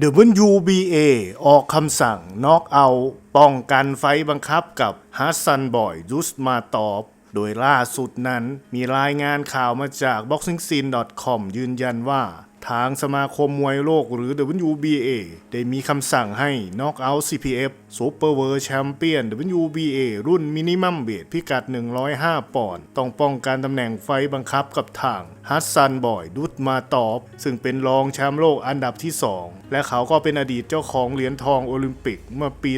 WBA ออกคำสั่งน็อกเอาป้องกันไฟบังคับกับฮัสซันบอยยุสมาตอบโดยล่าสุดนั้นมีรายงานข่าวมาจาก boxingscene.com ยืนยันว่าางสมาคมมวยโลกหรือ WBA ได้มีคำสั่งให้ Knock Out CPF Super World Champion WBA รุ่นมินิมัมเวทพิกัด 105 ปอนด์ต้องป้องกันตำแหน่งไฟบังคับกับทางฮัสซันบอยดุตมาตอบ ซึ่งเป็นรองแชมป์โลกอันดับที่ 2 และเขาก็เป็นอดีตเจ้าของเหรียญทองโอลิมปิกเมื่อปี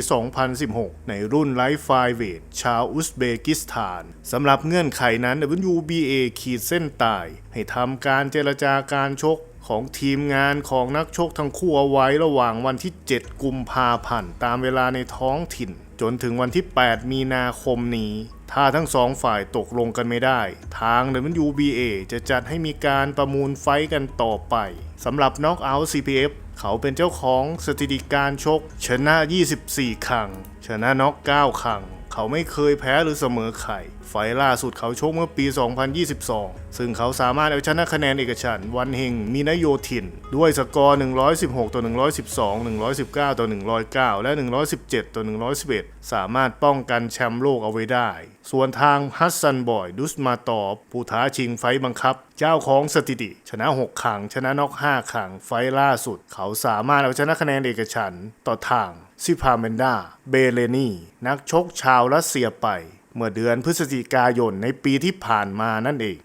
2016 ในรุ่นไลฟ์ไฟเวทชาวอุซเบกิสถานสำหรับเงื่อนไขนั้น WBA ขีดเส้นตาย ให้ทำการเจรจาการชก ของทีมงานของนักชกทั้งคู่เอาไว้ระหว่างวันที่ 7 กุมภาพันธ์ตามเวลาในท้องถิ่น จนถึงวันที่ 8 มีนาคมนี้ ถ้าทั้งสองฝ่ายตกลงกันไม่ได้ ทาง WBA จะจัดให้มีการประมูลไฟกันต่อไปสำหรับ Knockout CPF เขาเป็นเจ้าของสถิติการชก ชนะ 24 ครั้ง ชนะน็อก 9 ครั้ง เขาไม่เคยแพ้หรือเสมอใครไฟล่าสุดเขาชกเมื่อปี 2022 ซึ่งเขาสามารถเอาชนะคะแนนเอกฉันวันเฮงมีนโยธิน ด้วยสกอร์ 116 ต่อ 112 119 ต่อ 109 และ 117 ต่อ 111 สามารถป้องกันแชมป์โลกเอาไว้ได้ ส่วนทางฮัสซันบอย ดุสมาตอบผู้ท้าชิงไฟต์บังคับ เจ้าของสถิติ ชนะ 6 ครั้ง ชนะน็อก 5 ครั้ง ไฟล่าสุด เขาสามารถเอาชนะคะแนนเอกฉันต่อทางซิพาเมนดา เบเลนี นักชกชาวรัสเซียไป เมื่อเดือนพฤศจิกายนในปีที่ผ่านมานั่นเอง